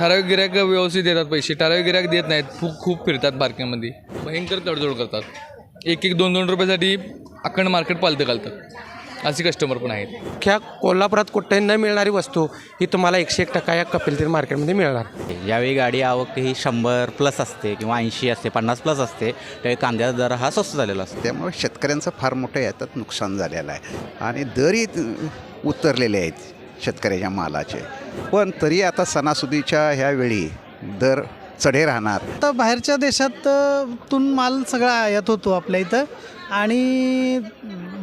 ठराविक गिऱ्हाईक व्यवस्थित देतात पैसे ठराविक गिऱ्हाईक देत नाहीत खूप खूप फिरतात मार्केटमध्ये भयंकर तडजोड करतात. एक एक दोन दोन रुपयासाठी अखंड मार्केट पालतं घालतात. असे कस्टमर पण आहेत. अख्ख्या कोल्हापुरात कुठेही न मिळणारी वस्तू ही तुम्हाला एकशे एक टक्का या कपिलतीर मार्केटमध्ये मिळणार. यावेळी गाडी आवक ही शंभर प्लस असते किंवा ऐंशी असते पन्नास प्लस असते. त्यावेळी कांद्याचा दर हा स्वस्त झालेला असतो. त्यामुळे शेतकऱ्यांचं फार मोठं याच्यात नुकसान झालेलं आहे. आणि दरही उतरलेले आहेत. शेतकऱ्याच्या मालाचे. पण तरी आता सणासुदीच्या ह्या वेळी दर चढे राहणार. आता बाहेरच्या देशात तून माल सगळा आयात होतो आपल्या इथं. आणि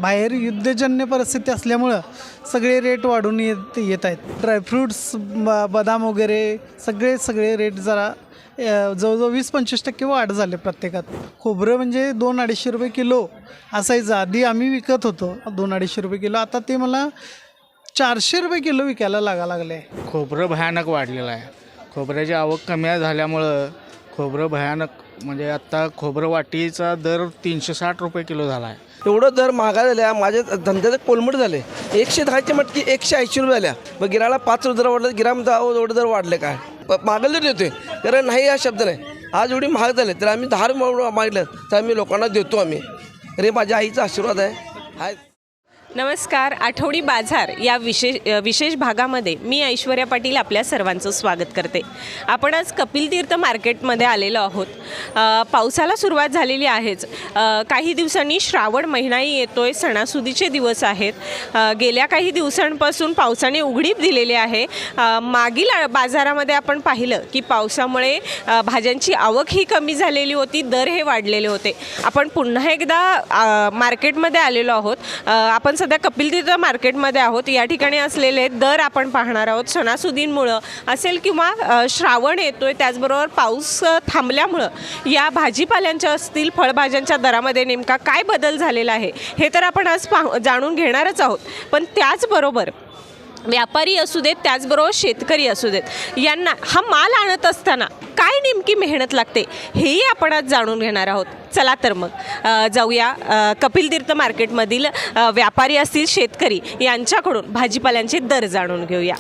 बाहेर युद्धजन्य परिस्थिती असल्यामुळं सगळे रेट वाढून येत येत आहेत. ड्रायफ्रूट्स ब बदाम वगैरे सगळे सगळे रेट जरा जवळजवळ वीस पंचवीस टक्के वाढ झाले प्रत्येकात. खोबरं म्हणजे दोन अडीचशे रुपये किलो असायचं. आधी आम्ही विकत होतो दोन अडीचशे रुपये किलो. आता ते मला चारशे रुपये किलो विकायला लागा लागले. आहे खोबरं भयानक वाढलेलं आहे. खोबऱ्याची आवक कमी झाल्यामुळं खोबरं भयानक म्हणजे आत्ता खोबरं वाटीचा दर तीनशे साठ रुपये किलो झाला आहे एवढं दर महागा झाल्या माझ्या धंद्याचं कोलमट झाले. एकशे दहाची मटकी एकशे ऐंशी रुपये झाल्या मग गिराला पाच रुपये दर वाढलं गिराम एवढं दर वाढले काय? मागायला देतोय. कारण नाही हा शब्द नाही. आज एवढी महाग झाले तर आम्ही दहा रुपये मागलं तर आम्ही लोकांना देतो आम्ही. अरे माझ्या आईचा आशीर्वाद आहे. हाय. नमस्कार आठवडी बाजार या विशेष विशेष भागामध्ये मी ऐश्वर्या पाटील आपल्या सर्वांचं स्वागत करते. आपण आज कपिल तीर्थ मार्केटमध्ये आलेलो आहोत. पावसाला सुरुवात झालेली आहेच. काही दिवसांनी श्रावण महिनाही येतो आहे सणासुदीचे दिवस आहेत. गेल्या काही दिवसांपासून पावसाने उघडीप दिलेली आहे. मागील बाजारामध्ये आपण पाहिलं की पावसामुळे भाज्यांची आवक ही कमी झालेली होती दर हे वाढलेले होते. आपण पुन्हा एकदा मार्केटमध्ये आलेलो आहोत. आपण सध्या कपिलतीर्थ मार्केटमध्ये आहोत. या ठिकाणी असलेले दर आपण पाहणार आहोत. सणासुदींमुळं असेल किंवा श्रावण येतोय त्याचबरोबर पाऊस थांबल्यामुळं या भाजीपाल्यांच्या असतील फळभाज्यांच्या दरामध्ये नेमका काय बदल झालेला आहे हे तर आपण आज पाह जाणून घेणारच आहोत. पण त्याचबरोबर व्यापारी असू देत त्याचबरोबर शेतकरी असू देत यांना हा माल आणत असताना काय नेमकी मेहनत लागते हेही आपण आज जाणून घेणार आहोत. चला तर मग जाऊया. कपिल तीर्थ मार्केटमधील व्यापारी असतील शेतकरी यांच्याकडून भाजीपाल्यांचे दर जाणून घेऊया.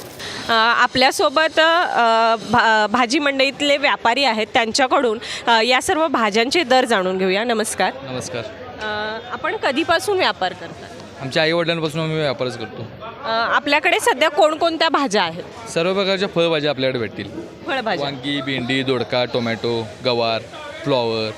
आपल्यासोबत भा भाजी मंडईतले व्यापारी आहेत त्यांच्याकडून या सर्व भाज्यांचे दर जाणून घेऊया. नमस्कार. नमस्कार. आपण कधीपासून व्यापार करता आमच्या आई वडिलांपासून आम्ही व्यापारच करतो. आपल्याकडे सध्या कोणकोणत्या भाज्या आहेत? सर्व प्रकारच्या फळभाज्या आपल्याकडे भेटतील. फळभाज्या. वांगी भेंडी दोडका टोमॅटो गवार फ्लॉवर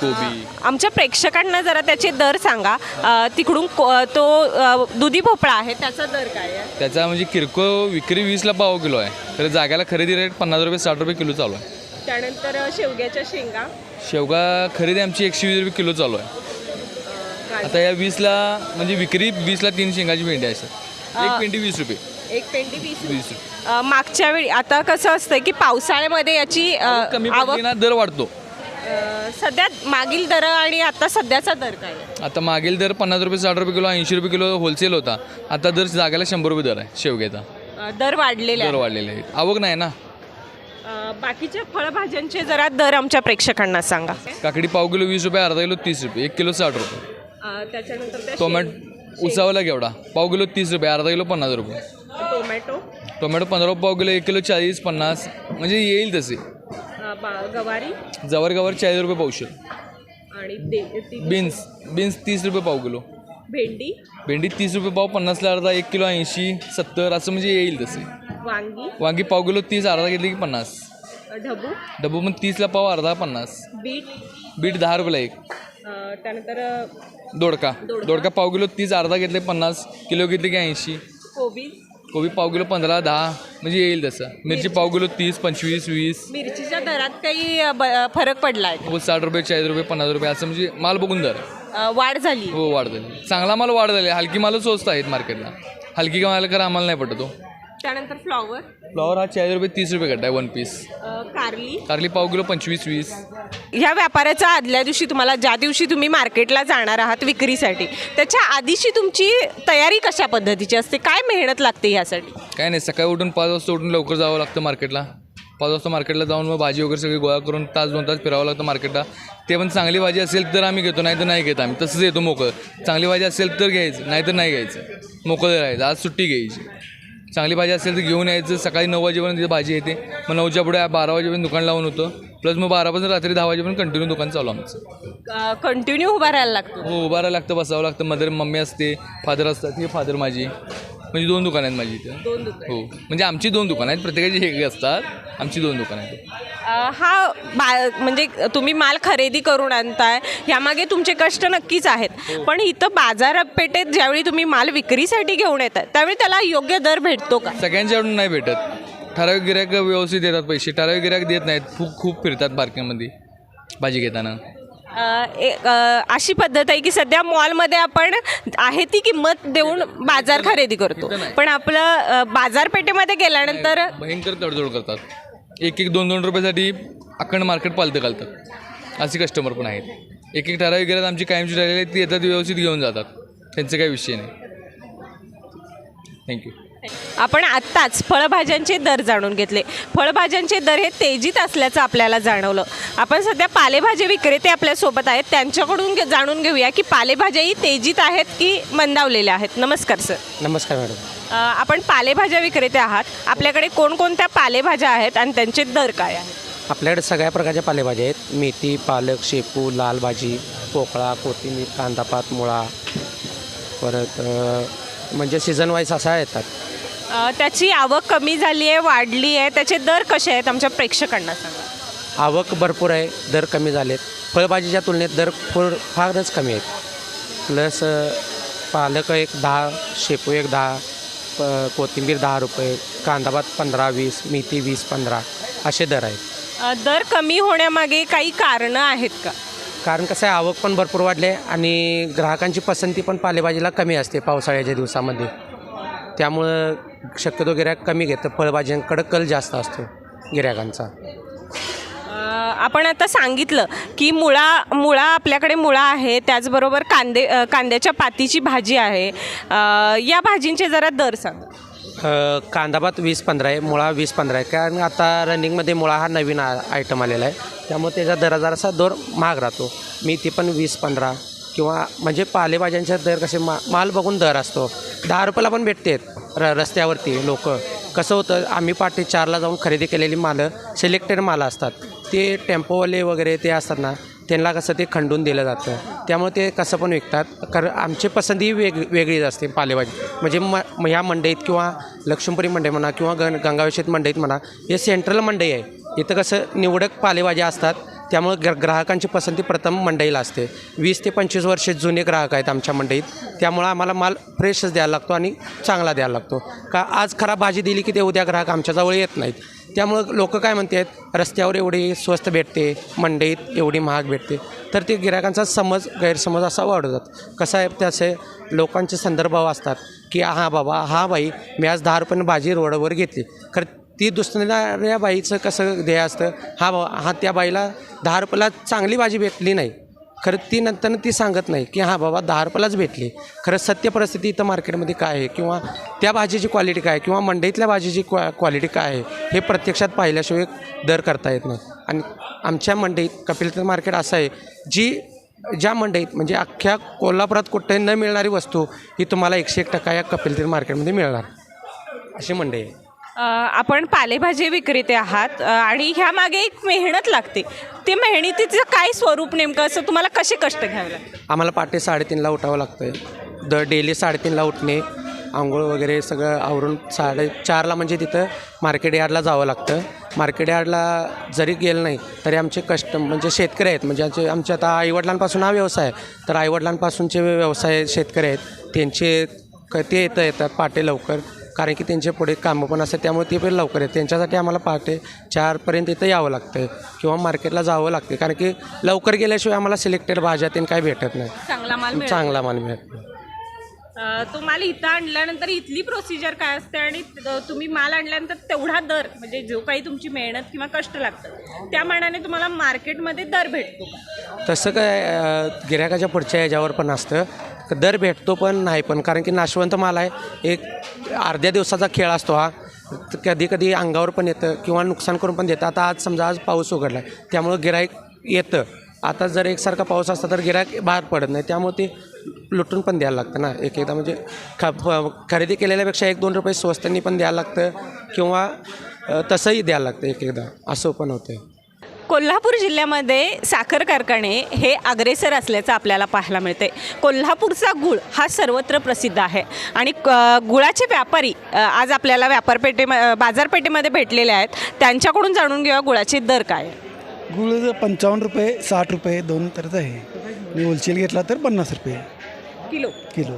कोबी. आमच्या प्रेक्षकांना जरा त्याचे दर सांगा. अ, तिकडून को- तो अ, दुधी भोपळा आहे त्याचा दर काय आहे? त्याचा म्हणजे किरकोळ विक्री वीसला पाव किलो आहे. तर जाग्याला खरेदी रेट पन्नास रुपये साठ रुपये किलो चालू आहे. त्यानंतर शेवग्याच्या शेंगा. शेवगा खरेदी आमची एकशे वीस रुपये किलो चालू आहे. आता या वीसला म्हणजे विक्री वीसला तीन शेंगाची भेंडी आहे सर. एक पेंडी वीस रुपये. एक पेंटी वीस वीस रुपये. अ, मागच्या वेळी आता कसं असतं की पावसाळ्यामध्ये याची अ, कमी आवक पडली ना दर वाढतो. अ, सध्या मागील दर आणि आता सध्याचा दर काय आहे? आता मागील दर पन्नास रुपये साठ रुपये किलो ऐंशी रुपये किलो होलसेल होता. आता दर जागाला शंभर रुपये दर आहे शेवग्याचा. अ, दर वाढलेले दर आहे वाढलेले आहेत. आवक नाही ना? अ, बाकीच्या फळभाज्यांचे जरा दर आमच्या प्रेक्षकांना सांगा. काकडी पाव किलो वीस रुपये अर्धा किलो तीस रुपये एक किलो साठ रुपये. अ, त्याच्यानंतर त्या टोमॅटो उसावला केवढा? पाव किलो तीस रुपये अर्धा किलो पन्नास रुपये. टोमॅटो. टोमॅटो पंधरा रुपये पाव किलो एक किलो चाळीस पन्नास. म्हणजे येईल तसे. अ, बा- गवारी. जवर गवर चाळीस रुपये पावशे आणि ती- बीन्स बीन्स तीस रुपये पाव किलो. भेंडी. भेंडी तीस रुपये पाव पन्नासला अर्धा एक किलो ऐंशी सत्तर असं म्हणजे येईल तसे. वांगी. वांगी पाव किलो तीस अर्धा घेतली की पन्नास. ढबू. डबू पण तीसला पाव अर्धा पन्नास. बीट. बीट दहा रुपयाला एक. त्यानंतर दोडका. दोडका. पाव किलो तीस अर्धा घेतले पन्नास किलो घेतले की ऐंशी? कोबी. कोबी पाव किलो पंधरा दहा म्हणजे येईल तसं. मिरची. पाव किलो तीस पंचवीस वीस. मिरचीच्या दरात काही ब- फरक पडला आहे हो साठ रुपये चाळीस रुपये पन्नास रुपये असं म्हणजे माल बघून दर. अ, वाढ झाली. हो वाढ झाली. चांगला माल वाढ झाली. हलकी माल स्वस्त आहेत मार्केटला. हलकी माल करा आम्हाला नाही पटतो त्यानंतर फ्लॉवर. फ्लॉवर हा चाळीस रुपये तीस रुपये कट आहे वन पीस कारली. कारली पाव किलो पंचवीस वीस. ह्या व्यापाराच्या आदल्या दिवशी तुम्हाला ज्या दिवशी तुम्ही मार्केटला जाणार आहात विक्रीसाठी त्याच्या आधीची तुमची तयारी कशा पद्धतीची असते? काय मेहनत लागते ह्यासाठी? काय नाही सकाळी उठून पाच वाजता उठून लवकर जावं लागतं मार्केटला. पाच वाजता मार्केटला जाऊन मग भाजी वगैरे सगळी गोळा करून तास दोन तास फिरावं लागतं मार्केटला. ते पण चांगली भाजी असेल तर आम्ही घेतो नाही तर नाही घेत आम्ही. तसंच येतो मोकळं. चांगली भाजी असेल तर घ्यायचं नाही तर नाही घ्यायचं. मोकळं राहायचं. आज सुट्टी घ्यायची. चांगली भाजी असेल तर घेऊन यायचं. सकाळी नऊ वाजेपर्यंत तिथे भाजी येते. मग नऊच्या पुढे बारा वाजेपर्यंत दुकान लावून होतं. प्लस मग बारापासून रात्री दहा वाजेपर्यंत कंटिन्यू दुकान चालू आमचं. कंटिन्यू उभा राहायला लागतो. हो उभं राहायला लागतं बसावं लागतं. मदर मम्मी असते फादर असतात हे फादर माझी. म्हणजे दोन दुकानं आहेत माझी इथं. दोन दुकान हो. म्हणजे आमची दोन दुकानं आहेत. प्रत्येकाची वेगळी असतात. आमची दोन दुकानं आहेत. अ, हा बा म्हणजे तुम्ही माल खरेदी करून आणताय. ह्यामागे तुमचे कष्ट नक्कीच आहेत. पण इथं बाजारपेठेत ज्यावेळी तुम्ही माल विक्रीसाठी घेऊन येतात त्यावेळी त्याला योग्य दर भेटतो का? सगळ्यांच्याकडून नाही भेटत. ठराविक गिरायक व्यवस्थित देतात पैसे. ठराविक गिरायक देत नाहीत. खूप खूप फिरतात बारक्यामध्ये. भाजी घेताना. अशी पद्धत आहे की सध्या मॉलमध्ये आपण आहे ती किंमत देऊन बाजार खरेदी करतो. पण आपलं बाजारपेठेमध्ये गेल्यानंतर भयंकर तडजोड करतात. एक एक दोन दोन रुपयासाठी अखंड मार्केट पालतं घालतात. असे कस्टमर पण आहेत. एक एक ठराविक गिरायक आमची कायमची राहिलेली ती येतात व्यवस्थित घेऊन जातात. त्यांचा काही विषय नाही. थँक्यू आपण आत्ताच फळभाज्यांचे दर जाणून घेतले. फळभाज्यांचे दर हे तेजीत असल्याचं आपल्याला जाणवलं. आपण सध्या पालेभाजी विक्रेते आपल्यासोबत आहेत. त्यांच्याकडून जाणून घेऊया की पालेभाज्याही तेजीत आहेत की मंदावलेल्या आहेत. नमस्कार सर. नमस्कार मॅडम. अ, आपण पालेभाज्या विक्रेते आहात. आपल्याकडे कोणकोणत्या पालेभाज्या आहेत आणि त्यांचे दर काय आहेत? आपल्याकडे सगळ्या प्रकारच्या पालेभाज्या आहेत. मेथी पालक शेपू लाल भाजी पोकळा कोथिंबीर कांदापात मुळा परत अ, म्हणजे सीझन वाईज असा येतात. अ, त्याची आवक कमी झाली आहे वाढली आहे. त्याचे दर कसे आहेत आमच्या प्रेक्षकांना सांगा. आवक भरपूर आहे दर कमी झालेत. फळभाजीच्या तुलनेत दर फळ फारच कमी आहेत. प्लस अ, पालक एक दहा शेपू एक दहा प- कोथिंबीर दहा रुपये कांदापात पंधरा वीस मेथी वीस पंधरा असे दर आहेत. अ, दर कमी होण्यामागे काही कारणं आहेत का? कारण कसं आहे आवक पण भरपूर वाढले आणि ग्राहकांची पसंती पण पालेभाजीला कमी असते पावसाळ्याच्या दिवसामध्ये. त्यामुळं शक्यतो गिऱ्हाईक कमी घेतं फळभाज्यांकडं कल जास्त असतो गिऱ्हाईकांचा. अ, आपण आता सांगितलं की मुळा मुळा आपल्याकडे मुळा आहे त्याचबरोबर कांदे कांद्याच्या पातीची भाजी आहे. या भाजींचे जरा दर सांगा. कांदाभात वीस पंधरा आहे मुळा वीस पंधरा आहे. कारण आता रनिंगमध्ये मुळा हा नवीन आ आयटम आलेला आहे. त्यामुळे त्याचा दरा जरासा दर महाग राहतो. मेथी पण वीस पंधरा किंवा म्हणजे पालेभाज्यांचे दर कसे मा माल बघून दर असतो. दहा रुपयाला पण भेटतेत र रस्त्यावरती लोक. कसं होतं आम्ही पाठी चारला जाऊन खरेदी केलेली मालं सिलेक्टेड मालं असतात. ते टेम्पोवाले वगैरे ते असतात ना त्यांना कसं ते खंडून दिलं जातं. त्यामुळे ते कसं पण विकतात. कारण आमची पसंती वेग वेगळीच असते पालेभाजी. म्हणजे म ह्या मंडईत किंवा लक्ष्मीपुरी मंडई म्हणा किंवा गण गंगावेशीत मंडईत म्हणा हे सेंट्रल मंडई आहे. इथं कसं निवडक पालेभाज्या असतात त्यामुळे ग्र ग्राहकांची पसंती प्रथम मंडईला असते. वीस ते पंचवीस वर्षे जुने ग्राहक आहेत आमच्या मंडईत. त्यामुळं आम्हाला माल फ्रेशच द्यायला लागतो आणि चांगला द्यायला लागतो. का आज खराब भाजी दिली की ते उद्या ग्राहक आमच्याजवळ येत नाहीत. त्यामुळं लोक काय म्हणतात रस्त्यावर एवढी स्वस्त भेटते मंडईत एवढी महाग भेटते. तर ते गिरायकांचा समज गैरसमज असा वाढवतात. कसं आहे त्याचे लोकांचे संदर्भाव असतात की हा बाबा हा बाई मी आज दहा रुपयानं भाजी रोडवर घेतली. खरं ती दुसऱ्या बाईचं कसं ध्येय असतं हा बाबा हा त्या बाईला दहा रुपयाला चांगली भाजी भेटली नाही. खरं ती नंतर ती सांगत नाही की हां बाबा दहा रुपयालाच भेटली. खरं सत्य परिस्थिती इथं मार्केटमध्ये काय आहे किंवा त्या भाजीची क्वालिटी काय किंवा मंडईतल्या भाजीची क्वा क्वालिटी काय आहे हे प्रत्यक्षात पाहिल्याशिवाय दर करता येत नाही. आणि आमच्या मंडईत कपिलतर मार्केट असं आहे जी ज्या मंडईत म्हणजे अख्ख्या कोल्हापुरात कुठेही न मिळणारी वस्तू ही तुम्हाला एकशे एक टक्का या कपिलतीर मार्केटमध्ये मिळणार. अशी मंडई आहे. आपण पालेभाजी विक्रेते आहात आणि आणि ह्यामागे एक मेहनत लागते. ते मेहनतीचं काय स्वरूप नेमकं? असं तुम्हाला कसे कष्ट घ्यावे लागतात? आम्हाला पहाटे साडेतीनला उठावं लागतं आहे डेली साडेतीनला उठणे आंघोळ वगैरे सगळं आवरून साडेचारला म्हणजे तिथं मार्केट यार्डला जावं लागतं. मार्केट यार्डला जरी गेलं नाही तरी आमचे कष्ट म्हणजे शेतकरी आहेत. म्हणजे आमचे आमचे आता आईवडिलांपासून हा व्यवसाय आहे. तर आईवडिलांपासूनचे व्यवसाय शेतकरी आहेत. त्यांचे क ते येतं येतात पाटे लवकर. कारण की त्यांचे पुढे कामं पण असतात त्यामुळे ते पण लवकर येतात. त्यांच्यासाठी आम्हाला पहाटे चारपर्यंत इथं यावं लागतं किंवा मार्केटला जावं लागते कारण की लवकर गेल्याशिवाय आम्हाला सिलेक्टेड भाज्या त्यांनी काही भेटत नाही. चांगला माल. चांगला माल मिळत नाही. अ, तो माल इथं आणल्यानंतर इथली प्रोसिजर काय असते आणि त- तुम्ही माल आणल्यानंतर तेवढा दर म्हणजे जो काही तुमची मेहनत किंवा कष्ट लागतं त्या मानाने तुम्हाला मार्केटमध्ये दर भेटतो का? तसं काय अ, गिऱ्हाईकाच्या पुढच्या ह्याच्यावर पण असतं. दर भेटतो पण नाही पण कारण की नाशवंत माल आहे. एक अर्ध्या दिवसाचा खेळ असतो हा. कधी कधी अंगावर पण येतं किंवा नुकसान करून पण देतं. आता आज समजा आज पाऊस उघडला आहे त्यामुळं गिराईक येतं. आता जर एकसारखा पाऊस असता तर गिराक बाहेर पडत नाही. त्यामुळे ते लुटून पण द्यायला लागतं ना. एक एकदा म्हणजे ख खरेदी केलेल्यापेक्षा एक दोन रुपये स्वस्तांनी पण द्यायला लागतं किंवा तसंही द्यायला लागतं एक एकदा. असं पण होतं कोल्हापूर जिल्ह्यामध्ये साखर कारखाने हे अग्रेसर असल्याचं आपल्याला पाहायला मिळते कोल्हापूरचा गुळ हा सर्वत्र प्रसिद्ध आहे. आणि क- गुळाचे व्यापारी आज आपल्याला व्यापारपेठे बाजारपेठेमध्ये भेटलेले आहेत. त्यांच्याकडून जाणून घेऊया गुळाचे दर काय. गुळ पंचावन्न रुपये साठ रुपये दोन तरच आहे. आणि होलसेल घेतला तर पन्नास रुपये. किलो? किलो.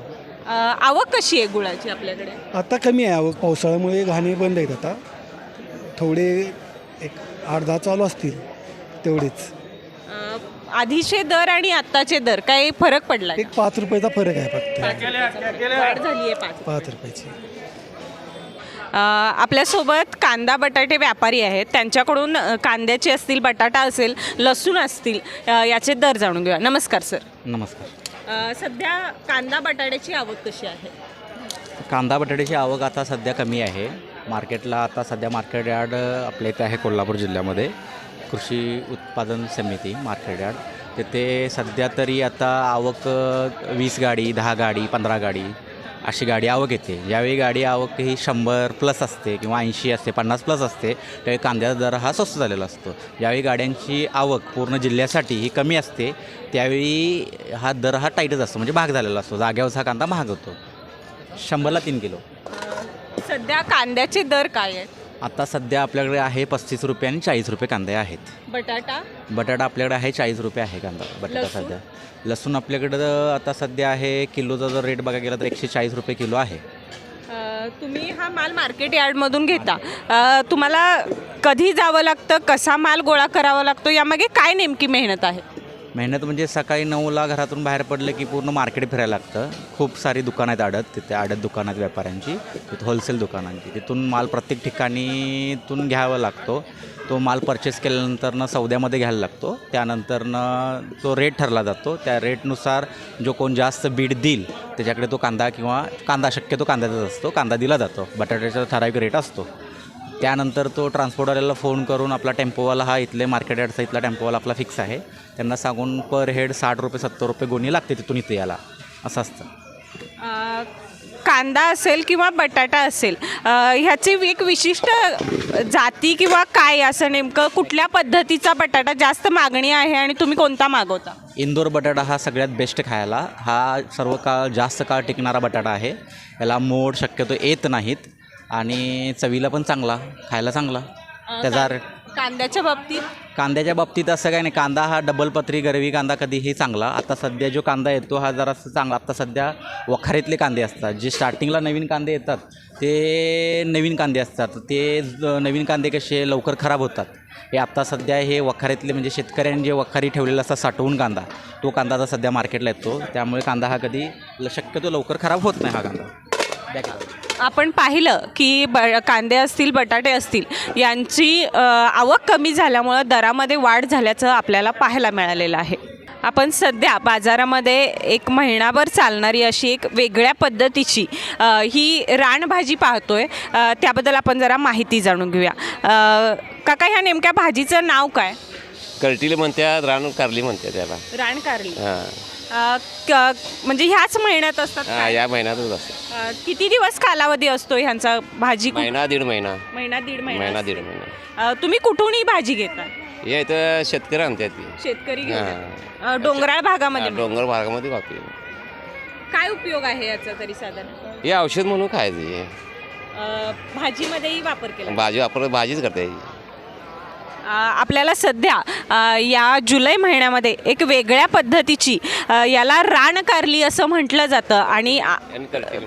आवक कशी आहे गुळाची आपल्याकडे? आता कमी आहे आवक. पावसाळ्यामुळे घाणे बंद आहेत आता. थोडे एक दहा चालू असतील. तेवढेच. अ, आधीचे दर आणि आत्ताचे दर काही फरक पडला एक पाच रुपयाचा फरक आहे फक्त. वाढ झाली आहे पाच पाच रुपयाची. अ, आपल्यासोबत कांदा बटाटे व्यापारी आहेत. त्यांच्याकडून अ, कांद्याचे असतील बटाटा असेल लसूण असतील अ, याचे दर जाणून घेऊया. नमस्कार सर. नमस्कार. अ, सध्या कांदा बटाट्याची आवक कशी आहे? कांदा बटाट्याची आवक आता सध्या कमी आहे. मार्केटला आता सध्या मार्केट यार्ड आपल्या इथे आहे कोल्हापूर जिल्ह्यामध्ये. कृषी उत्पादन समिती मार्केट यार्ड तिथे सध्या तरी आता आवक वीस गाडी दहा गाडी पंधरा गाडी अशी गाडी आवक येते. ज्यावेळी गाडी आवक ही शंभर प्लस असते किंवा ऐंशी असते पन्नास प्लस असते त्यावेळी कांद्याचा दर हा स्वस्त झालेला असतो. ज्यावेळी गाड्यांची आवक पूर्ण जिल्ह्यासाठी ही कमी असते त्यावेळी हा दर हा टाईटच असतो म्हणजे महाग झालेला असतो. जाग्यावरचा हा कांदा महाग होतो. शंभरला तीन किलो. सध्या कांद्याचे दर काय आहेत? आता सध्या आपल्याकडे आहे पस्तीस रुपये आणि चाळीस रुपये कांदे आहेत. बटाटा? बटाटा आपल्याकडे आहे चाळीस रुपये आहे कांदा बटाटा लसूण? सध्या. लसूण आपल्याकडं आता सध्या आहे किलोचा जर रेट बघा गेला तर एकशे चाळीस रुपये किलो आहे. अ, तुम्ही हा माल मार्केट यार्डमधून घेता. अ, तुम्हाला कधी जावं लागतं कसा माल गोळा करावा लागतो यामागे काय नेमकी मेहनत आहे? मेहनत म्हणजे सकाळी नऊला घरातून बाहेर पडलं की पूर्ण मार्केट फिरायला लागतं. खूप सारी दुकानं आहेत आडत. तिथे आडत दुकानात आहेत व्यापाऱ्यांची. तिथे होलसेल दुकानांची. तिथून माल प्रत्येक ठिकाणीतून घ्यावा लागतो. तो माल परचेस केल्यानंतरनं सौद्यामध्ये घ्यायला लागतो. त्यानंतरनं तो रेट ठरला जातो. त्या रेटनुसार जो कोण जास्त बीड देईल त्याच्याकडे तो कांदा किंवा कांदा शक्यतो कांद्याचाच असतो. कांदा दिला जातो. बटाट्याचा ठराविक रेट असतो. त्यानंतर तो ट्रान्सपोर्टवाल्याला फोन करून आपला टेम्पोवाला हा इथले मार्केट यार्डचा इथला टेम्पोवाला आपला फिक्स आहे. त्यांना सांगून पर हेड साठ रुपये सत्तर रुपये गोणी लागते तिथून इथे याला असं असतं. कांदा असेल किंवा बटाटा असेल ह्याची एक विशिष्ट जाती किंवा काय असं नेमकं कुठल्या पद्धतीचा बटाटा जास्त मागणी आहे आणि तुम्ही कोणता मागवता? इंदोर बटाटा हा सगळ्यात बेस्ट खायला. हा सर्व काळ जास्त काळ टिकणारा बटाटा आहे. याला मोड शक्यतो येत नाहीत. आणि चवीला पण चांगला खायला चांगला. त्याचा रे- कांद्याच्या बाबतीत? कांद्याच्या बाबतीत असं काही नाही. कांदा हा डबल पत्री गरवी कांदा कधीही चांगला. आता सध्या जो कांदा येतो हा जरासा चांगला. आता सध्या वखारीतले कांदे असतात. जे स्टार्टिंगला नवीन कांदे येतात ते नवीन कांदे असतात. ते नवीन कांदे कसे लवकर खराब होतात. हे आत्ता सध्या हे वखारीतले म्हणजे शेतकऱ्यांनी जे वखारी ठेवलेला असतात साठवून कांदा तो कांदा आता सध्या मार्केटला येतो. त्यामुळे कांदा हा कधी शक्यतो लवकर खराब होत नाही हा कांदा. आपण पाहिलं की ब कांदे असतील बटाटे असतील यांची आवक कमी झाल्यामुळं दरामध्ये वाढ झाल्याचं आपल्याला पाहायला मिळालेलं आहे. आपण सध्या बाजारामध्ये एक महिनाभर चालणारी अशी एक वेगळ्या पद्धतीची ही रानभाजी पाहतोय. अ, त्याबद्दल आपण जरा माहिती जाणून घेऊया. काका ह्या नेमक्या भाजीचं नाव काय? कळटीले म्हणतात रान कारली म्हणतात त्याला रानकारली हां. अ, क- म्हणजे ह्याच महिन्यात असतात हां? या महिन्यातच असते अ, किती दिवस कालावधी असतो ह्यांचा भाजी महिना दीड महिना. महिना दीड महिना महिना. दीड महिना. अ, तुम्ही कुठून ही भाजी घेता? हे इथं शेतकरी आणतात ती. शेतकरी. घेतात. अ, डोंगराळ भागामध्ये हां, डोंगर भागामध्ये काय उपयोग आहे याचा तरी साधारण? हे औषध म्हणून खायचं हे. अ, भाजीमध्येही वापर केला भाजी वापर भाजीच करता अ, आपल्याला सध्या या जुलै महिन्यामध्ये एक वेगळ्या पद्धतीची याला रानकारली असं म्हटलं जातं आणि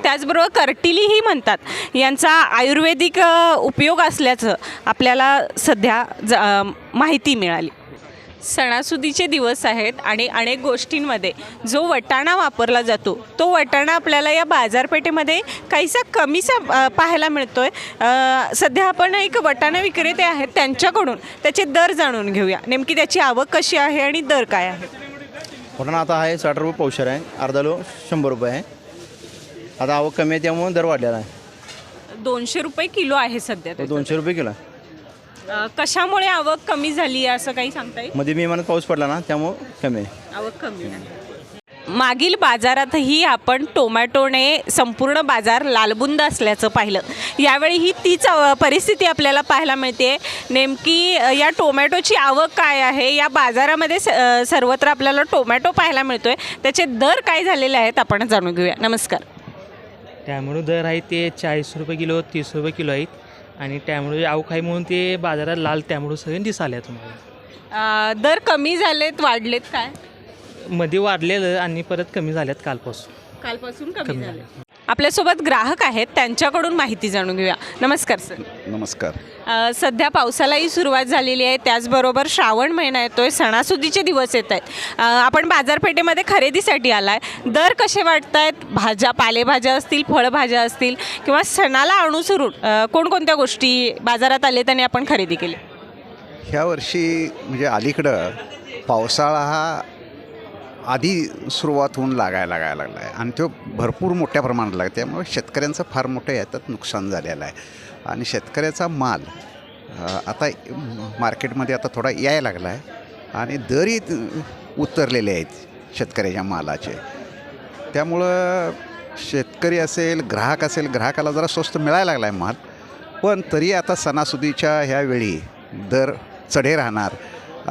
त्याचबरोबर कर्टिलीही म्हणतात. यांचा आयुर्वेदिक उपयोग असल्याचं आपल्याला सध्या माहिती मिळाली. सणासुदीचे दिवस आहेत आणि अनेक गोष्टींमध्ये जो वटाणा वापरला जातो तो वटाणा आपल्याला या बाजारपेठेमध्ये काहीसा कमीसा पाहायला मिळतोय. अ, सध्या आपण एक वटाणा विक्रेते आहेत त्यांच्याकडून त्याचे दर जाणून घेऊया. नेमकी त्याची आवक कशी आहे आणि दर काय आहे? वटाणा आता आहे साठ रुपये पावशेर आहे. अर्धा लो शंभर रुपये आहे. आता आवक कमी आहे त्यामुळे दर वाढलेला आहे. दोनशे रुपये किलो आहे सध्या. दोनशे रुपये किलो आहे. अ, कशामुळे आवक कमी झाली आहे असं काही सांगता येईल मध्ये मे महिन्यात पाऊस पडला ना त्यामुळं कमी आहे. आवक कमी आहे. मागील बाजारातही आपण टोमॅटोने संपूर्ण बाजार लालबुंद असल्याचं पाहिलं. यावेळी ही तीच अ, परिस्थिती आपल्याला पाहायला मिळते. नेमकी अ, या टोमॅटोची आवक काय आहे? या बाजारामध्ये स- अ, सर्वत्र आपल्याला टोमॅटो पाहायला मिळतोय. त्याचे दर काय झालेले आहेत आपण जाणून घेऊया. नमस्कार. टॅमॅटो दर आहे ते चाळीस रुपये किलो तीस रुपये किलो आहेत. आणि आवक आहे म्हणून ते बाजारात लाल टॅमॅटो सगळे दिसाले तुम्हाला. दर कमी झालेत वाढलेत काय? मध्ये वाढलेलं आणि परत कमी झाल्यात कालपासून. कालपासून कमी झाले आपल्यासोबत ग्राहक आहेत त्यांच्याकडून माहिती जाणून घेऊया. नमस्कार सर. नमस्कार. अ, सध्या पावसालाही सुरुवात झालेली आहे त्याचबरोबर श्रावण महिना येतोय सणासुदीचे दिवस येत आहेत. अ, आपण बाजारपेठेमध्ये खरेदीसाठी आलाय. दर कसे वाटत आहेत भाज्या पालेभाज्या असतील फळभाज्या असतील किंवा सणाला अनुसरून अ, कोणकोणत्या गोष्टी बाजारात आले आणि आपण खरेदी केली? ह्या वर्षी म्हणजे अलीकडं पावसाळा हा आधी सुरुवात होऊन लागायला लागायला लागला आहे आणि तो भरपूर मोठ्या प्रमाणात लागला. त्यामुळे शेतकऱ्यांचं फार मोठं याच्यात नुकसान झालेलं आहे. आणि शेतकऱ्याचा माल आता मार्केटमध्ये आता थोडा यायला लागला आहे आणि दरही उतरलेले आहेत शेतकऱ्याच्या मालाचे. त्यामुळं शेतकरी असेल ग्राहक असेल ग्राहकाला जरा स्वस्त मिळायला लागला आहे माल. पण तरी आता सणासुदीच्या ह्या वेळी दर चढे राहणार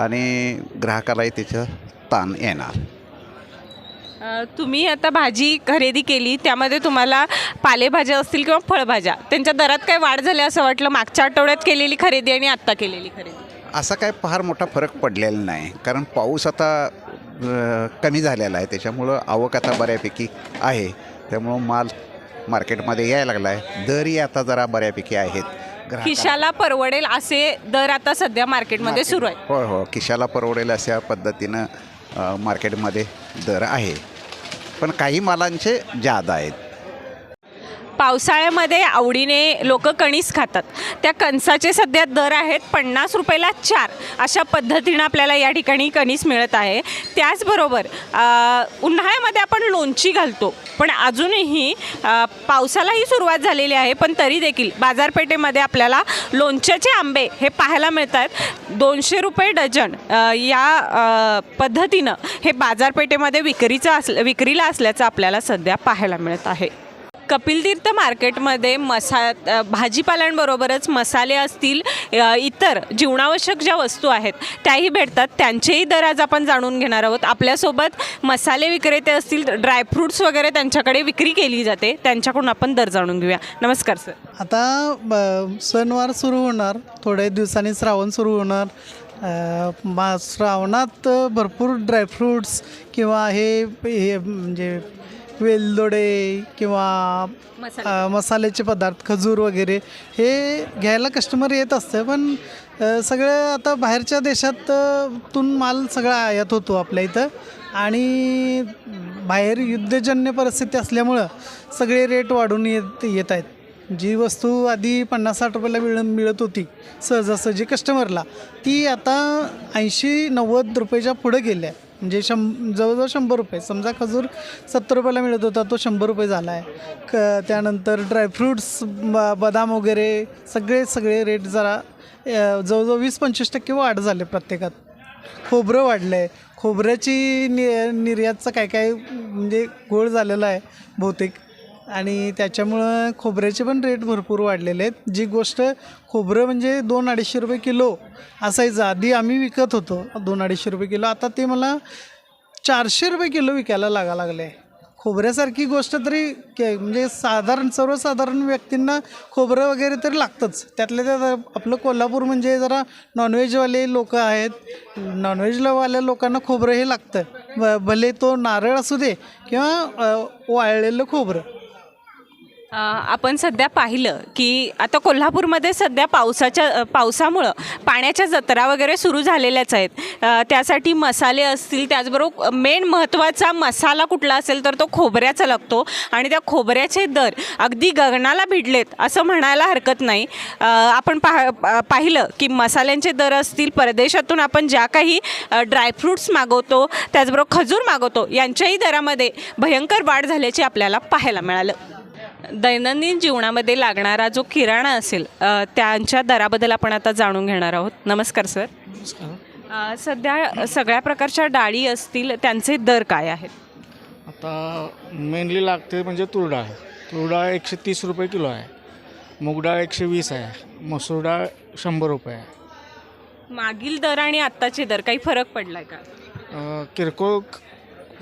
आणि ग्राहकालाही त्याचं ताण येणार. तुम्ही आता भाजी खरेदी केली त्यामध्ये तुम्हाला पालेभाज्या असतील किंवा फळभाज्या त्यांच्या दरात काय वाढ झाली असं वाटलं? मागच्या आठवड्यात केलेली खरेदी आणि आत्ता केलेली खरेदी. असा काय फार मोठा फरक पडलेला नाही कारण पाऊस आता कमी झालेला आहे त्याच्यामुळं आवक आता बऱ्यापैकी आहे. त्यामुळं माल मार्केटमध्ये यायला लागला आहे दरही आता जरा बऱ्यापैकी आहेत. खिशाला परवडेल असे दर आता सध्या मार्केटमध्ये सुरू आहे होय हो खिशाला परवडेल अशा पद्धतीनं मार्केटमध्ये दर आहे. पण काही मालांचे जादा आहेत. पावसाळ्यामध्ये आवडीने लोक कणीस खातात. त्या कणसाचे सध्या दर आहेत पन्नास रुपयाला चार अशा पद्धतीनं आपल्याला या ठिकाणी कणीस मिळत आहे. त्याचबरोबर उन्हाळ्यामध्ये आपण लोणची घालतो. पण अजूनही पावसालाही सुरुवात झालेली आहे. पण तरी देखील बाजारपेठेमध्ये आपल्याला लोणच्याचे आंबे हे पाहायला मिळत आहेत दोनशे रुपये डझन या पद्धतीनं हे बाजारपेठेमध्ये विक्रीचं अस विक्रीला असल्याचं आपल्याला सध्या पाहायला मिळत आहे. कपिल तीर्थ मार्केटमध्ये मसा भाजीपाल्यांबरोबरच मसाले असतील इतर जीवनावश्यक ज्या वस्तू आहेत त्याही भेटतात. त्यांचेही दर आज आपण जाणून घेणार आहोत. आपल्यासोबत मसाले विक्रेते असतील ड्रायफ्रूट्स वगैरे त्यांच्याकडे विक्री केली जाते. त्यांच्याकडून आपण दर जाणून घेऊया. नमस्कार सर. आता ब- सणवार सुरू होणार. थोड्या दिवसांनी श्रावण सुरू होणार. मा श्रावणात भरपूर ड्रायफ्रूट्स किंवा हे हे म्हणजे वेलदोडे किंवा अ, मसाल्याचे पदार्थ खजूर वगैरे हे घ्यायला कस्टमर येत असतं. पण अ, सगळं आता बाहेरच्या देशात अ, तून माल सगळा आयात होतो आपल्या इथं. आणि बाहेर युद्धजन्य परिस्थिती असल्यामुळं सगळे रेट वाढून येत येत आहेत. जी वस्तू आधी पन्नास साठ रुपयाला मिळ मिळत होती सहजासहजी कस्टमरला ती आता ऐंशी नव्वद रुपयाच्या पुढं गेल्या. आहे म्हणजे शं जवळजवळ शंभर रुपये. समजा खजूर सत्तर रुपयाला मिळत होता तो शंभर रुपये झाला आहे क त्यानंतर ड्रायफ्रूट्स ब बदाम वगैरे सगळे सगळे रेट जरा जवळजवळ वीस पंचवीस टक्के वाढ झाले प्रत्येकात. खोबरं वाढलं आहे खोबऱ्याची नि निर्यातचं काय काय म्हणजे गोळ झालेला आहे बहुतेक. आणि त्याच्यामुळं खोबऱ्याचे पण रेट भरपूर वाढलेले आहेत. जी गोष्ट खोबरं म्हणजे दोन अडीचशे रुपये किलो असायचं. आधी आम्ही विकत होतो दोन अडीचशे रुपये किलो. आता ते मला चारशे रुपये किलो विकायला लागा लागले. खोबऱ्यासारखी गोष्ट तरी के म्हणजे साधारण सर्वसाधारण व्यक्तींना खोबरं वगैरे तरी लागतंच. त्यातल्या त्यात आपलं कोल्हापूर म्हणजे जरा नॉनव्हेजवाले लोक आहेत. नॉनव्हेजवाल्या लोकांना खोबरं हे लागतं. भ भले तो नारळ असू दे किंवा वाळलेलं खोबरं. आपण सध्या पाहिलं की आता कोल्हापूरमध्ये सध्या पावसाच्या पावसामुळं पाण्याच्या जत्रा वगैरे सुरू झालेल्याच आहेत. त्यासाठी मसाले असतील त्याचबरोबर मेन महत्त्वाचा मसाला कुठला असेल तर तो खोबऱ्याचा लागतो आणि त्या खोबऱ्याचे दर अगदी गगनाला भिडलेत असं म्हणायला हरकत नाही. आपण पाह पाहिलं की मसाल्यांचे दर असतील परदेशातून आपण ज्या काही ड्रायफ्रूट्स मागवतो त्याचबरोबर खजूर मागवतो यांच्याही दरामध्ये भयंकर वाढ झाल्याचे आपल्याला पाहायला मिळालं. दैनंदिन जीवनामध्ये लागणारा जो किराणा असेल त्यांच्या दराबद्दल आपण आता जाणून घेणार आहोत. नमस्कार सर. अ, सध्या सगळ्या प्रकारच्या डाळी असतील त्यांचे दर काय आहेत? आता मेनली लागते म्हणजे तूर डाळ. तूर डाळ एकशे तीस रुपये किलो आहे. मूग डाळ एकशे वीस आहे. मसूर डाळ शंभर रुपये आहे. मागील दर आणि आत्ताचे दर काही फरक पडलाय का? अं, किरकोळ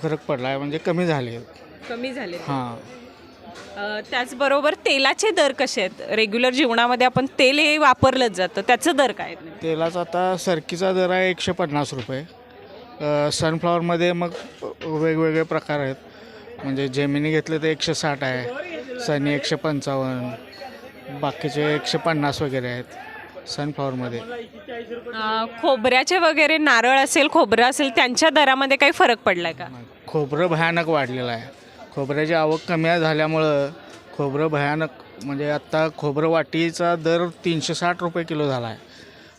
फरक पडला आहे म्हणजे कमी झाले. कमी झाले. हां. त्याचबरोबर तेलाचे दर कसे आहेत? रेग्युलर जीवनामध्ये आपण तेल हे वापरलंच जातं. त्याचं दर काय तेलाचा आता सरकीचा दर आहे एकशे पन्नास रुपये. अ, सनफ्लॉवरमध्ये मग वेगवेगळे प्रकार आहेत. म्हणजे जेमिनी घेतले तर एकशे साठ आहे सनी एकशे पंचावन्न बाकीचे एकशे पन्नास वगैरे आहेत सनफ्लॉवरमध्ये अ, खोबऱ्याचे वगैरे नारळ असेल खोबरं असेल त्यांच्या दरामध्ये काही फरक पडलाय का? खोबरं भयानक वाढलेलं आहे. खोबऱ्याची आवक कमी झाल्यामुळं खोबरं भयानक म्हणजे आत्ता खोबरं वाटीचा दर तीनशे साठ रुपये किलो झाला आहे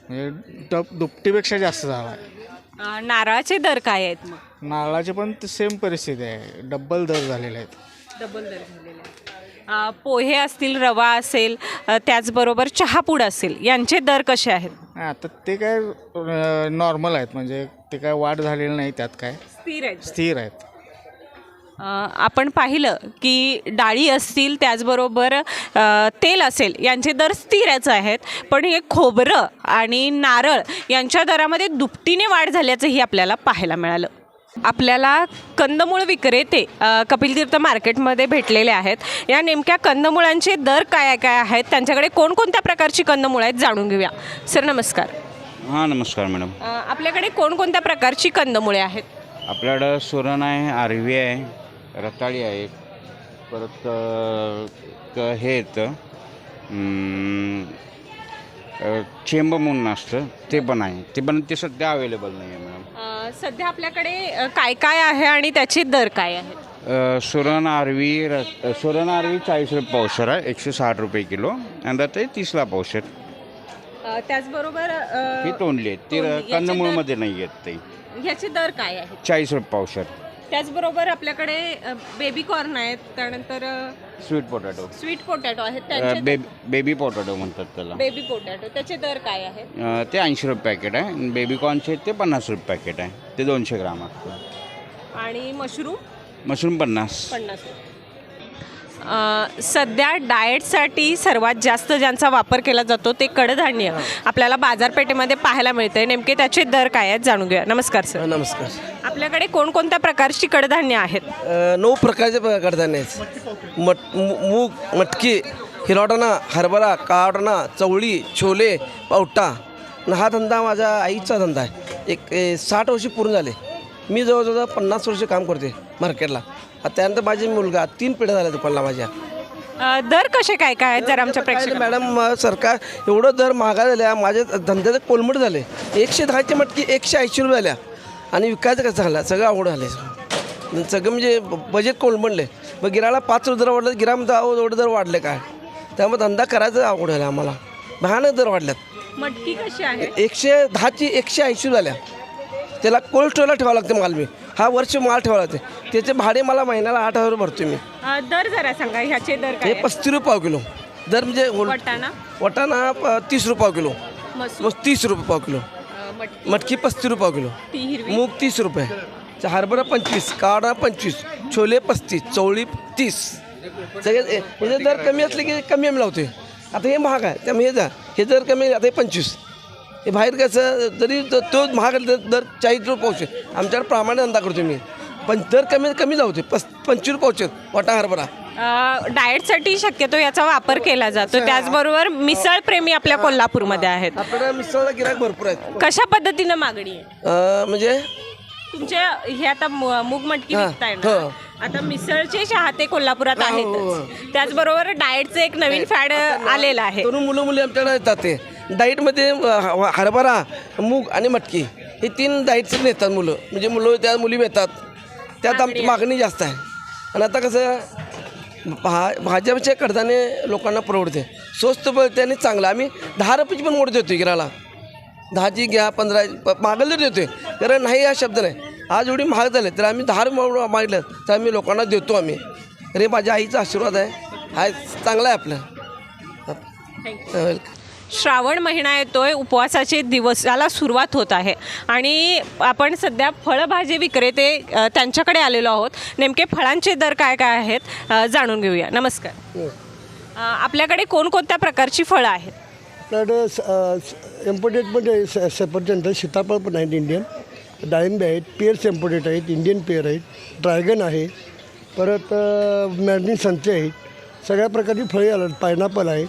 म्हणजे टप दुपटीपेक्षा जास्त झाला आहे अ, नारळाचे दर काय आहेत मग? नारळाची पण सेम परिस्थिती आहे. डब्बल दर झालेले आहेत. डबल दर झालेले आहेत. अ, पोहे असतील रवा असेल अ, त्याचबरोबर चहापूड असेल यांचे दर कसे आहेत? नाही, आता ते काय नॉर्मल आहेत. म्हणजे ते काय वाढ झालेली नाही त्यात काय. स्थिर आहेत. स्थिर आहेत. आपण पाहिलं की डाळी असतील त्याचबरोबर तेल असेल यांचे दर स्थिरच आहेत. पण हे खोबरं आणि नारळ यांच्या दरामध्ये दुपटीने वाढ झाल्याचंही आपल्याला पाहायला मिळालं. आपल्याला कंदमूळ विक्रेते अ, कपिलतीर्थ मार्केटमध्ये भेटलेले आहेत. या नेमक्या कंदमुळांचे दर काय काय आहेत? त्यांच्याकडे कोणकोणत्या प्रकारची कंदमुळं आहेत जाणून घेऊया. सर नमस्कार. हां नमस्कार मॅडम. आपल्याकडे कोणकोणत्या प्रकारची कंदमुळे आहेत? आपल्याकडं सुरण आहे आरवी आहे रताळी आहे. परत क- हे येतं. चेंब म्हणून असतं. ते पण आहे. ते पण ते सध्या अवेलेबल नाही आहे मॅडम अ, सध्या आपल्याकडे अ, काय काय आहे आणि त्याचे दर काय आहेत अ, सुरण आरवी र सुरण आरवी चाळीस रुपये पावशर आहे. एकशे साठ रुपये किलो. आणि ते तीसला पावशर. अ, त्याचबरोबर अ, ही तोंडली आहेत. ती तोंडली. याचे कंदमूळमध्ये नाही आहेत ते. ह्याचे दर काय आहेत चाळीस रुपये पावशर. त्याचबरोबर आपल्याकडे बेबी कॉर्न आहेत त्यानंतर स्वीट पोटॅटो स्वीट पोटॅटो आहेत. त्यांचे बेबी पोटॅटो म्हणतात त्याला. बेबी पोटॅटो त्याचे दर काय आहेत? अ, ते ऐंशी रुपये पॅकेट आहे. आणि बेबी कॉर्नचे ते पन्नास रुपये पॅकेट आहे. ते दोनशे ग्राम असतं आणि मशरूम मशरूम पन्नास. पन्नास अ, सध्या डाएटसाठी सर्वात जास्त ज्यांचा वापर केला जातो ते कडधान्य आपल्याला बाजारपेठेमध्ये पाहायला मिळते नेमके त्याचे दर काय आहेत जाणून घेऊया. नमस्कार सर नमस्कार. आपल्याकडे कोणकोणत्या प्रकारची कडधान्य आहेत? अ, नऊ प्रकारचे प- कडधान्य आहेत. मट मू- मूग मटकी हिरवटाणा हरभरा काळवटाणा चवळी छोले पावटा. आणि हा धंदा माझ्या आईचा धंदा आहे. एक ए, साठ वर्ष पूर्ण झाले. मी जवळजवळ पन्नास वर्ष काम करते मार्केटला त्यानंतर माझे मुलगा तीन पिढ्या झाल्या दुकानला माझ्या. अ, दर कसे काय काय आहेत जर आमच्या प्रेक्षक मॅडम अ, सरकार एवढं दर महागा झाल्या माझ्या धंद्याचं कोलमट झाले एकशे दहाची मटकी एकशे ऐंशी रुपये झाल्या. आणि विकायचं कसं झालं? सगळं आवड झालं सगळं म्हणजे बजेट कोलमडले मग गिराला पाच दर वाढलं गिरामध्ये अहो एवढं दर वाढले काय? त्यामुळे धंदा करायचं आवड झाला आम्हाला. भयानक दर वाढल्यात. मटकी कशी आहे? एकशे दहाची एकशे ऐंशी झाल्या. त्याला कोल्ड स्टोरला ठेवावं लागतं माल मी. हा वर्ष माल ठेवावं लागते. त्याचे भाडे मला महिन्याला आठ हजार भरतो मी. अ, दर जरा सांगा ह्याचे दर हे काय आहेत? पस्तीस रुपये पाव किलो. दर म्हणजे होल- वाटाणा? वाटाणा प- तीस रुपये पाव किलो. मसूर? मग तीस रुपये पाव किलो. अ, मटकी? मटकी पस्तीस रुपये पाव किलो. ती हिरवी? मूग तीस रुपये. च- हरभरा पंचवीस कावडा पंचवीस छोले पस्तीस चवळी तीस. सगळे म्हणजे दर कमी असले की कमी आम्ही लावतोय. आता हे महाग आहे. त्यामुळे हे जा हे दर कमी आता हे पंचवीस. बाहेर कसं जरी त- महाग दर चाळीस रुपये पावशे. आमच्याकडे प्रामाणिक धंदा करतो मी. पण दर कमी कमी लावते पस पंचवीस रुपये पावशे. वाटा हरभरा. डाएटसाठी शक्यतो याचा वापर केला जातो. त्याचबरोबर मिसळ प्रेमी आपल्या कोल्हापूरमध्ये आहेत. आपल्याला मिसळला गिराक भरपूर आहेत. कशा पद्धतीनं मागणी आहे? म्हणजे? तुमच्या हे आता मूग मटकी विकताय ना? हो. आता मिसळचे चाहते कोल्हापुरात हा, हो, आहेतच. त्याचबरोबर डाएटचं एक नवीन फॅड आलेलं आहे. मुलं मुली आमच्याकडे येतात ते. डाईटमध्ये ह- हरभरा मूग आणि मटकी. हे तीन डाईटचे नेतात मुलं. म्हणजे मुलं त्या मुली येतात त्यात आमची मागणी. जास्त आहे. आणि आता कसं भा भाज्याचे कडधान्य लोकांना परवडते. स्वस्त आणि चांगलं. आम्ही दहा रुपयाची पण मोड देतो गिराला. दहाची घ्या पंधरा मागलं तरी देतोय. कारण नाही हा शब्द नाही. आज एवढी महाग झाले तर आम्ही दहा रुपये मागितलं तर आम्ही लोकांना देतो आम्ही. अरे माझ्या आईचा आशीर्वाद आहे. हाय चांगलं आहे आपलं. वेलकम श्रावण महिना येतोय उपवासाचे दिवसाला सुरुवात होत आहे. आणि आपण सध्या फळभाजी विक्रेते त्यांच्याकडे आलेलो आहोत. नेमके फळांचे दर काय काय आहेत जाणून घेऊया. नमस्कार. अ, आपल्याकडे कोणकोणत्या प्रकारची फळं आहेत? आपल्याकडं इम्पोर्टेडमध्ये स सफरचंद सीताफळ पण आहेत इंडियन डाळिंबे आहेत पेअर्स इम्पोर्टेड आहेत इंडियन पेअर आहेत ड्रॅगन आहे. परत मॅडनी संत्रे आहेत. सगळ्या प्रकारची फळे आलं पायनॅपल आहेत.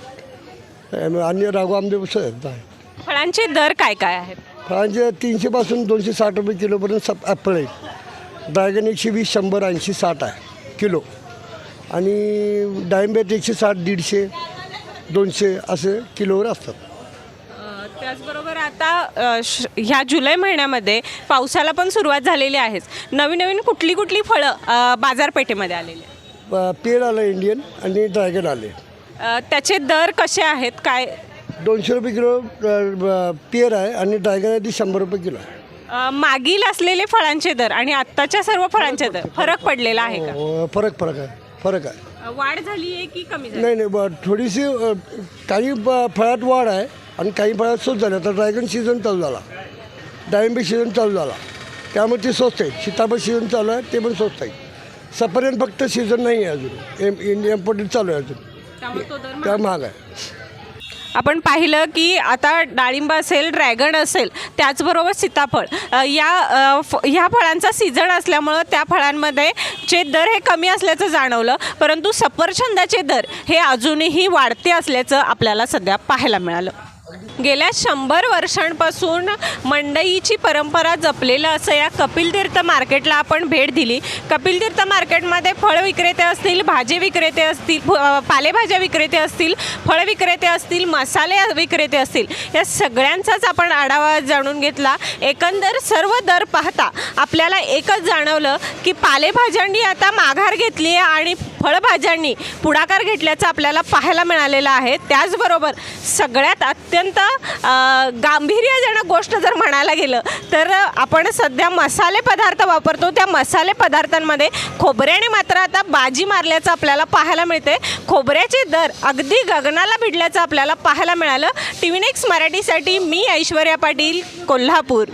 आणि राघू आंबे सुद्धा आहे फळांचे दर काय काय आहेत? फळांचे तीनशेपासून दोनशे साठ रुपये किलोपर्यंत सब ॲपल आहेत. ड्रॅगन एकशे वीस शंभर ऐंशी साठ आहे किलो. आणि डाळिंब्यात एकशे साठ दीडशे दोनशे असे किलोवर असतात. त्याचबरोबर आता अ, श- ह्या जुलै महिन्यामध्ये पावसाला पण सुरुवात झालेली आहेच. नवीन नवीन कुठली कुठली फळं अ, बाजारपेठेमध्ये आलेली आहेत? प- पेड आलं इंडियन आणि ड्रॅगन आले. अ, त्याचे दर कसे आहेत? काय? दोनशे रुपये किलो पेर आहे आणि ड्रॅगन आहे ती शंभर रुपये किलो आहे. अ, मागील असलेले फळांचे दर आणि आत्ताच्या सर्व फळांचे दर फरक पडलेला आहे का? हो, फरक फरक आहे फरक आहे. अ, वाढ झाली आहे की कमी झाली? नाही नाही ब थोडीशी अ, काही ब- फळात वाढ आहे आणि काही फळात स्वस्त झालं. आता ड्रॅगन सीझन चालू झाला. डाळिंबे सीझन चालू झाला. त्यामुळे ते स्वस्त आहे. सीताफळ सीझन चालू आहे ते पण स्वस्त आहे. सफरचंद फक्त सीझन नाही आहे अजून. एम इम्पोर्टेड चालू आहे अजून. त्यामुळे तो दर महाग आहे. आपण पाहिलं की आता डाळिंब असेल ड्रॅगन असेल त्याचबरोबर सीताफळ अ, या अ, फ ह्या फळांचा सीझन असल्यामुळं त्या फळांमध्ये चे दर हे कमी असल्याचं जाणवलं परंतु सफरचंदाचे दर हे अजूनही वाढते असल्याचं आपल्याला सध्या पाहायला मिळालं. गेल्या शंभर वर्षांपासून मंडईची परंपरा जपलेलं असं या कपिलतीर्थ मार्केटला आपण भेट दिली. कपिलतीर्थ मार्केटमध्ये फळ विक्रेते असतील भाजी विक्रेते असतील फ- पालेभाज्या विक्रेते असतील फळ विक्रेते असतील मसाले विक्रेते असतील या सगळ्यांचाच आपण आढावा जाणून घेतला. एकंदर सर्व दर पाहता आपल्याला एकच जाणवलं की पालेभाज्यांनी आता माघार घेतली आहे आणि फळभाज्यांनी पुढाकार घेतल्याचं आपल्याला पाहायला मिळालेलं आहे. त्याचबरोबर सगळ्यात अत्यंत अत्यंत गांभीर्यजनक गोष्ट जर म्हणायला गेलं तर आपण सध्या मसाले पदार्थ वापरतो. त्या मसाले पदार्थांमध्ये खोबऱ्याने मात्र आता बाजी मारल्याचं आपल्याला पाहायला मिळते खोबऱ्याचे दर अगदी गगनाला भिडल्याचं आपल्याला पाहायला मिळालं. टी व्ही नेक्स्ट मराठीसाठी मी ऐश्वर्या पाटील कोल्हापूर.